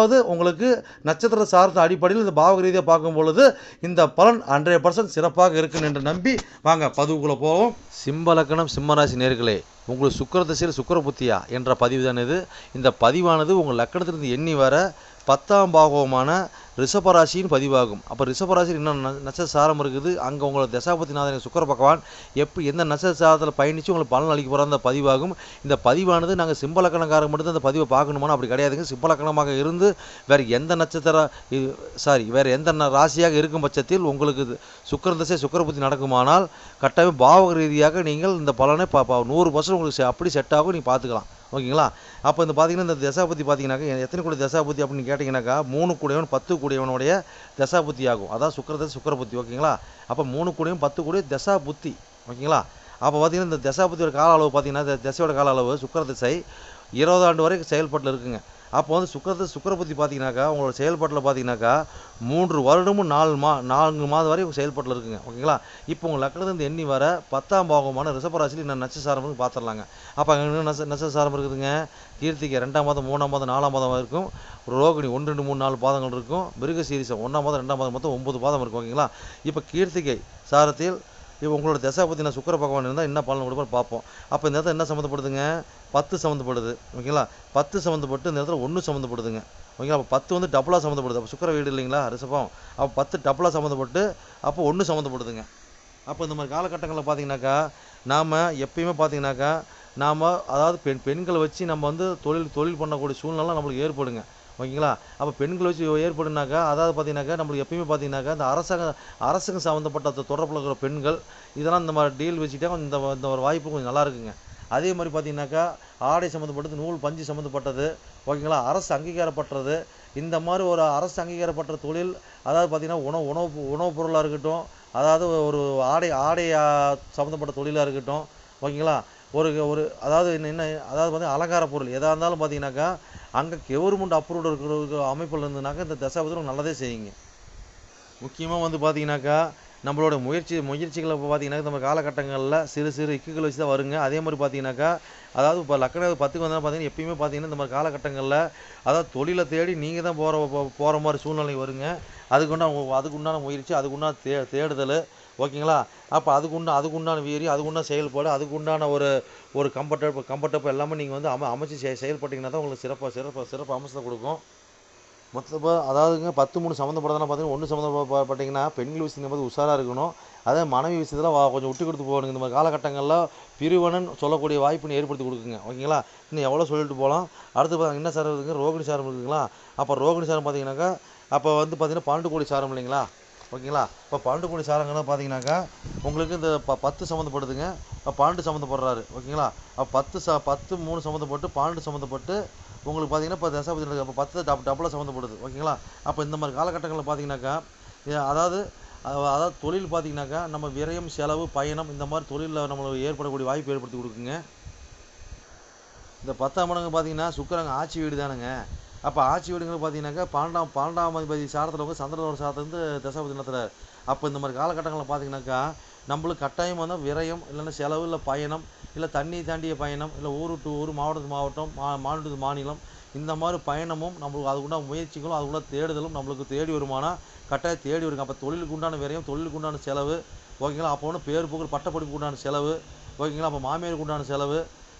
அதாவது உங்களுக்கு நட்சத்திர சார்ந்த அடிப்படையில் இந்த பாவக ரீதியாக பார்க்கும் பொழுது இந்த பலன் ஹண்ட்ரட் பர்சன்ட் சிறப்பாக இருக்குன்னு என்று நம்பி வாங்க பதிவுக்குள்ளே போவோம். சிம்பலக்கணம் சிம்மராசி நேர்களே உங்களுக்கு சுக்கர திசையில் சுக்கர புத்தியா என்ற பதிவு தான் இது. இந்த பதிவானது உங்கள் லக்கணத்திலிருந்து எண்ணி வர பத்தாம் பாகவமான ரிஷபராசியின் பதிவாகும். அப்போ ரிஷபராசியில் இன்னும் ந- சாரம் இருக்குது? அங்கே உங்களோட தசாபதிநாதன் சுக்கர பகவான் எப்படி எந்த நட்சத்திர சாரத்தில் பயணித்து உங்களுக்கு பலன் அளிக்க போகிற அந்த பதிவாகும். இந்த பதிவானது நாங்கள் சிம்பலக்கணக்காரங்க மட்டும் அந்த பதிவை பார்க்கணுமானா அப்படி கிடையாதுங்க. சிம்பலக்கணமாக இருந்து வேறு எந்த நட்சத்திர சாரி வேறு எந்த ராசியாக இருக்கும் பட்சத்தில் உங்களுக்கு இது சுக்கிர திசை புத்தி நடக்குமானால் கட்டாயம் பாவக ரீதியாக நீங்கள் இந்த பலனை பா பா- நூறு பர்சன்ட் உங்களுக்கு செ- அப்படி செட் ஆகும். நீங்கள் பார்த்துக்கலாம். ஓகேங்களா? அப்போ இந்த பார்த்தீங்கன்னா இந்த தசாபுத்தி பார்த்தீங்கன்னாக்கா எத்தனை கூட தசாபுத்தி அப்படின்னு கேட்டிங்கனாக்கா மூணு கூடையவன் பத்து கூடியவனுடைய தசாபுத்தி ஆகும். அதான் சுக்கரதசை சுக்கரபுத்தி ஓகேங்களா? அப்போ மூணு கூடையும் பத்து கூடிய தசா புத்தி ஓகேங்களா? அப்போ பார்த்திங்கன்னா இந்த தசாபுத்தியோட கால அளவு பார்த்தீங்கன்னா இந்த திசையோட கால அளவு சுக்கர திசை இருபது ஆண்டு வரைக்கும் செயல்பாட்டில் இருக்குங்க. அப்போ வந்து சுக்கரத்தை சுக்கர புத்தி பார்த்தீங்கன்னாக்கா உங்களோட செயல்பாட்டில் பார்த்தீங்கன்னாக்கா மூன்று வருடமும் நாலு மா நான்கு மாதம் வரை செயல்பாட்டில் இருக்குங்க. ஓகேங்களா? இப்போ உங்கள் லக்னத்துலேருந்து எண்ணி வர பத்தாம் பாகமான ரிஷபராசியில் இன்னும் நட்சசாரம் இருக்கு பார்த்துடலாங்க அப்போ அங்கே இன்னும் நட்ச நட்சசாரம் இருக்குதுங்க. கீர்த்திகை ரெண்டாம் மாதம் மூணாம் மாதம் நாலாம் மாதம் இருக்கும். ரோகிணி ஒன்று ரெண்டு மூணு நாலு பாதங்கள் இருக்கும். மிருக சீரிசம் ஒன்றாம் மாதம் ரெண்டாம் மாதம் மொத்தம் ஒன்பது பாதம் இருக்கும். ஓகேங்களா? இப்போ கீர்த்திகை சாரத்தில் இப்போ உங்களோட தசை பற்றின சுக்கர பகவான் இருந்தால் என்ன பலன் கொடுப்பான்னு பார்ப்போம். அப்போ இந்த இடத்துல என்ன சம்மந்தப்படுதுங்க? பத்து சம்மந்தப்படுது. ஓகேங்களா? பத்து சம்மந்தப்பட்டு இந்த இடத்துல ஒன்று சம்மந்தப்படுதுங்க. ஓகேங்களா? அப்போ பத்து வந்து டபுளாக சம்மந்தப்படுது. அப்போ சுக்கர வீடு இல்லைங்களா? ரிஷபம். அப்போ பத்து டபுளாக சம்மந்தப்பட்டு அப்போ ஒன்று சம்மந்தப்படுதுங்க. அப்போ இந்த மாதிரி காலகட்டங்களில் பார்த்தீங்கன்னாக்கா நாம் எப்பயுமே பார்த்தீங்கன்னாக்கா நாம் அதாவது பெண் பெண்களை வச்சு நம்ம வந்து தொழில் தொழில் பண்ணக்கூடிய சூழ்நிலை நம்மளுக்கு ஏற்படுங்க. ஓகேங்களா? அப்போ பெண்கள் வச்சு ஏற்படுனாக்கா அதாவது பார்த்தீங்கன்னாக்கா நம்மளுக்கு எப்பயுமே பார்த்தீங்கன்னாக்கா இந்த அரசாங்க அரசுக்கு சம்மந்தப்பட்ட தொடர்பில் இருக்கிற பெண்கள் இதெல்லாம் இந்த மாதிரி டீல் வச்சுட்டா இந்த இந்த ஒரு வாய்ப்பு கொஞ்சம் நல்லா இருக்குங்க. அதே மாதிரி பார்த்தீங்கன்னாக்கா ஆடை சம்மந்தப்பட்டது நூல் பஞ்சு சம்மந்தப்பட்டது ஓகேங்களா? அரசு அங்கீகாரப்பட்டது இந்த மாதிரி ஒரு அரசு அங்கீகாரப்பட்ட தொழில் அதாவது பார்த்தீங்கன்னா உணவு உணவு உணவுப் பொருளாக இருக்கட்டும் அதாவது ஒரு ஆடை ஆடை சம்மந்தப்பட்ட தொழிலாக இருக்கட்டும் ஓகேங்களா? ஒரு ஒரு அதாவது என்ன என்ன அதாவது வந்து அலங்கார பொருள் எதாக இருந்தாலும் பார்த்தீங்கன்னாக்கா அங்கே கவர்மெண்ட் அப்ரூவ்டு இருக்கிற அமைப்பில் இருந்ததுனாக்கா இந்த தசாபதிரம் நல்லதே செய்யுங்க. முக்கியமாக வந்து பார்த்தீங்கன்னாக்கா நம்மளோட முயற்சி முயற்சிகளை இப்போ பார்த்தீங்கன்னா நம்ம காலகட்டங்களில் சிறு சிறு இக்குகள் வச்சு தான் வருங்க. அதே மாதிரி பார்த்தீங்கன்னாக்கா அதாவது இப்போ லக்கண பத்துக்கு வந்தால் பார்த்தீங்கன்னா எப்பயுமே பார்த்தீங்கன்னா இந்த மாதிரி காலகட்டங்களில் அதாவது தொழிலை தேடி நீங்கள் தான் போகிற போகிற மாதிரி சூழ்நிலை வருங்க. அதுக்குண்டான அதுக்கு உண்டான முயற்சி அதுக்கு உண்டான தே தேடுதல். ஓகேங்களா? அப்போ அதுக்கு உண்டா அதுக்கு உண்டான வீரி அதுக்கு உண்டான செயல்பாடு அதுக்கு உண்டான ஒரு ஒரு கம்ஃபர்டபுள் கம்ஃபர்டபுள் எல்லாமே நீங்கள் வந்து அம அமைச்சு செய செயல்பட்டிங்கன்னா தான் உங்களுக்கு சிறப்பாக சிறப்பாக சிறப்பு அம்சத்தை கொடுக்கும். மொத்தமாக அதாவதுங்க பத்து மூணு சம்மந்தப்பட்டதெல்லாம் பார்த்தீங்கன்னா ஒன்று சம்மந்தப்பட்டிங்கன்னா பெண்கள் விஷயத்தில் போது உஷாராக இருக்கணும். அதே மனைவி விஷயத்தில் வா கொஞ்சம் விட்டு கொடுத்து போகணுங்க இந்த மாதிரி காலகட்டங்களில் பிரிவனன் சொல்லக்கூடிய வாய்ப்புன்னு ஏற்படுத்தி கொடுக்குங்க. ஓகேங்களா? இன்னும் எவ்வளோ சொல்லிட்டு போகலாம். அடுத்து பார்த்தா என்ன சாரம் இருக்குங்க ரோகிணி சாரம் இருக்குங்களா அப்போ ரோகிணி சாரம் பார்த்தீங்கன்னாக்கா அப்போ வந்து பார்த்தீங்கன்னா பன்னெண்டு கோடி சாரம் இல்லைங்களா? ஓகேங்களா? இப்போ பன்னெண்டு கோடி சாரங்கன்னா பார்த்தீங்கன்னாக்கா உங்களுக்கு இந்த ப பத்து சம்மந்தப்படுதுங்க இப்போ பன்னெண்டு சம்மந்தப்படுறாரு. ஓகேங்களா? அப்போ பத்து ச பத்து மூணு சம்மந்தப்பட்டு பன்னெண்டு சம்மந்தப்பட்டு உங்களுக்கு பார்த்தீங்கன்னா இப்போ தசாபதி அப்போ பத்து டப் டபுளாக சம்மந்தப்படுது. ஓகேங்களா? அப்போ இந்த மாதிரி காலகட்டங்களில் பார்த்தீங்கன்னாக்கா அதாவது அதாவது தொழில் பார்த்தீங்கன்னாக்கா நம்ம விரயம் செலவு பயணம் இந்த மாதிரி தொழிலில் நம்மளுக்கு ஏற்படக்கூடிய வாய்ப்பு ஏற்படுத்தி கொடுக்குங்க. இந்த பத்தாம் மடங்கு பார்த்தீங்கன்னா சுக்கரங்க ஆட்சி வீடு தானுங்க. அப்போ ஆட்சி வீடுங்கிறது பார்த்தீங்கன்னாக்கா பன்னெண்டாம் பன்னெண்டாம் அதிபதி சாரத்தில் வந்து சந்திரனோட சாரத்தில் வந்து தசாபதி நடத்துகிறார் அப்போ இந்த மாதிரி காலகட்டங்களில் பார்த்தீங்கன்னாக்கா நம்மளுக்கு கட்டாயம் வந்து விரயம் இல்லைன்னா செலவு இல்லை பயணம் இல்லை தண்ணி தாண்டிய பயணம் இல்லை ஊர் டு ஊர் மாவட்டத்து மாவட்டம் மா மாநிலத்து மாநிலம் இந்த மாதிரி பயணமும் நம்மளுக்கு அதுக்குண்டான முயற்சிகளும் அதுக்குள்ள தேடுதலும் நம்மளுக்கு தேடி வருமானா கட்டாயம் தேடி வருங்க. அப்போ தொழிலுக்கு உண்டான விரயம் தொழிலுக்கு உண்டான செலவு ஓகேங்களா? அப்போ ஒன்று பேர் புகழ் பட்டப்படிப்புக்கு உண்டான செலவு ஓகேங்களா? அப்போ மாமியாருக்கு உண்டான செலவு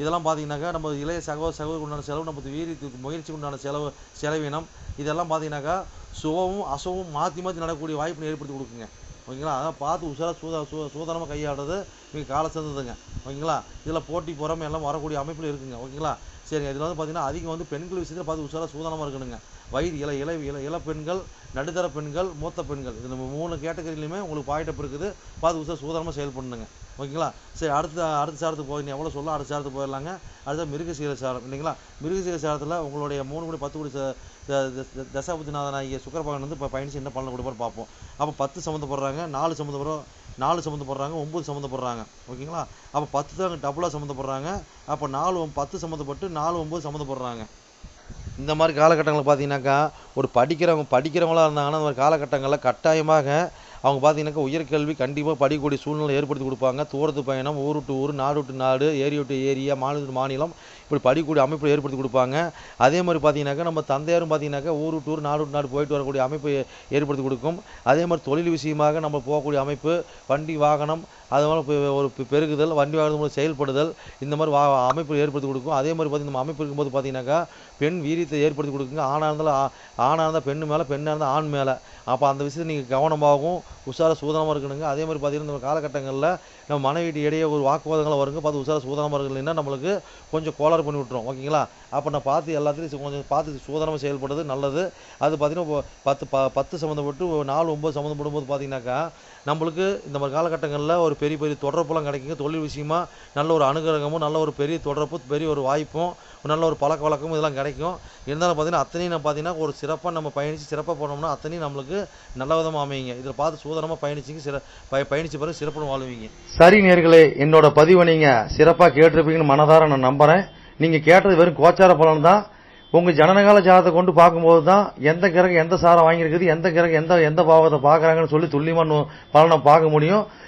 இதெல்லாம் பார்த்தீங்கன்னாக்கா நம்ம இளைய சகோ சகோதரிக்கு உண்டான செலவு நம்ம வீரியத்துக்கு முயற்சிக்கு உண்டான செலவு செலவினம் இதெல்லாம் பார்த்தீங்கன்னாக்கா சுகமும் அசவும் மாற்றி மாற்றி நடக்கக்கூடிய வாய்ப்பினை ஏற்படுத்தி கொடுக்குங்க. ஓகேங்களா? அதான் பார்த்து உஷாராக சூதா சூ சூதானமாக கையாடுறது மிக கால சிறந்ததுங்க ஓகேங்களா? இதில் போட்டி பொறாமை எல்லாம் வரக்கூடிய அமைப்பில் இருக்குங்க. ஓகேங்களா? சரிங்க. இதில் வந்து பார்த்தீங்கன்னா அதிகம் வந்து பெண்கள் விஷயத்தில் பார்த்து உஷாராக சூதனமாக இருக்கணுங்க. வயது இள இள இள இள பெண்கள் நடுத்தர பெண்கள் மூத்த பெண்கள். இது நம்ம மூணு கேட்டகரியிலையுமே உங்களுக்கு பாயிட்டப் இருக்குது? பார்த்து உஷார் செயல் செயல்படணுங்க ஓகேங்களா? சரி அடுத்த அடுத்த சாரத்துக்கு போய் நீ எவ்வளோ சொல்ல அடுத்த சாரத்துக்கு போயிடலாங்க. அடுத்த மிருகசீல சாரம் இல்லைங்களா? மிருகசீல சாரத்தில் உங்களுடைய மூணு கோடி பத்து கோடி த- தசாபதிநாதன் ஆகிய சுக்கரபகன் வந்து இப்போ பயணிச்சு என்ன பலன் கொடுப்பார் பார்ப்போம். அப்போ பத்து சம்மந்தப்படுறாங்க நாலு சம்மந்தப்படுறோம் நாலு சம்மந்தப்படுறாங்க ஒம்பது சம்மந்தப்படுறாங்க. ஓகேங்களா? அப்போ பத்து தான் டபுளாக சம்மந்தப்படுறாங்க. அப்போ நாலு பத்து சம்மந்தப்பட்டு நாலு ஒம்பது சம்மந்தப்படுறாங்க. இந்த மாதிரி காலகட்டங்களில் பார்த்தீங்கன்னாக்கா ஒரு படிக்கிறவங்க படிக்கிறவங்களா இருந்தாங்கன்னா இந்த மாதிரி காலகட்டங்களில் கட்டாயமாக அவங்க பார்த்தீங்கன்னாக்கா உயர்கல்வி கண்டிப்பாக படிக்கக்கூடிய சூழ்நிலை ஏற்படுத்தி கொடுப்பாங்க. தூரத்து பயணம் ஊர் விட்டு ஊர் நாடு விட்டு நாடு ஏரி விட்டு ஏரியா மாநிலம் மாநிலம் இப்படி படிக்கக்கூடிய அமைப்பு ஏற்படுத்தி கொடுப்பாங்க. அதே மாதிரி பார்த்தீங்கன்னாக்கா நம்ம தந்தையாரும் பார்த்தீங்கன்னாக்கா ஊர் விட்டு ஊர் நாடு விட்டு நாடு போயிட்டு வரக்கூடிய அமைப்பு ஏற்படுத்தி கொடுக்கும். அதே மாதிரி தொழில் விஷயமாக நம்ம போகக்கூடிய அமைப்பு வண்டி வாகனம் அது மாதிரி ஒரு பெருகுதல் வண்டி வாகனம் மூலம் செயல்படுதல் இந்த மாதிரி வா அமைப்பு ஏற்படுத்தி கொடுக்கும். அதே மாதிரி பார்த்தீங்கன்னா நம்ம அமைப்பு இருக்கும்போது பார்த்தீங்கன்னாக்கா பெண் வீரியத்தை ஏற்படுத்தி கொடுக்குங்க. ஆணாக இருந்தாலும் ஆணாக இருந்தால் பெண்ணு மேலே பெண்ணாக இருந்தால் ஆண் மேலே. அப்போ அந்த விஷயத்தை நீங்கள் கவனமாகவும் உஷார சூதனமாக இருக்கணுங்க. அதே மாதிரி பார்த்தீங்கன்னா இந்த காலகட்டங்களில் நம்ம மனைவிட்டு இடையே ஒரு வாக்குவாதங்களை வருங்க. பார்த்து உஷார சூதனமாக இருக்கலைன்னா நம்மளுக்கு கொஞ்சம் கோளாறு பண்ணி விட்டுரும். ஓகேங்களா? அப்போ நான் பார்த்து எல்லாத்துலேயும் கொஞ்சம் பார்த்து சூதனமாக செயல்படுறது நல்லது. அது பார்த்தீங்கன்னா பத்து ப பத்து சம்மந்தப்பட்டு ஒரு நாலு ஒம்பது சம்மந்தப்படும் போது பார்த்தீங்கன்னாக்கா நம்மளுக்கு இந்த மாதிரி காலகட்டங்களில் ஒரு பெரிய பெரிய தொடர்புலாம் கிடைக்குங்க. தொழில் விஷயமா நல்ல ஒரு அனுகிரகமும் நல்ல ஒரு பெரிய தொடர்பு பெரிய ஒரு வாய்ப்பும் நல்ல ஒரு பழக்க வழக்கமும் இதெல்லாம் கிடைக்கும். இருந்தாலும் பார்த்தீங்கன்னா அத்தனையும் நம்ம பார்த்தீங்கன்னா ஒரு சிறப்பாக நம்ம பயணித்து சிறப்பாக போனோம்னா அத்தனையும் நம்மளுக்கு நல்ல விதமாக அமையுங்க. இதில் பார்த்து சூதனமாக பயணிச்சிங்க சிற பய பயணிச்ச பிறகு சிறப்புன்னு வாழ்வீங்க. சரி நேர்களே என்னோட பதிவை நீங்கள் சிறப்பாக கேட்டிருப்பீங்கன்னு மனதார நான் நம்புகிறேன் நீங்கள் கேட்டது வெறும் கோச்சார பலன் தான். உங்கள் ஜனனகால ஜாதத்தை கொண்டு பார்க்கும்போது தான் எந்த கிரகம் எந்த சாரம் வாங்கியிருக்குது எந்த கிரகம் எந்த எந்த பாவத்தை பார்க்குறாங்கன்னு சொல்லி துல்லியமான பலனை பார்க்க முடியும்.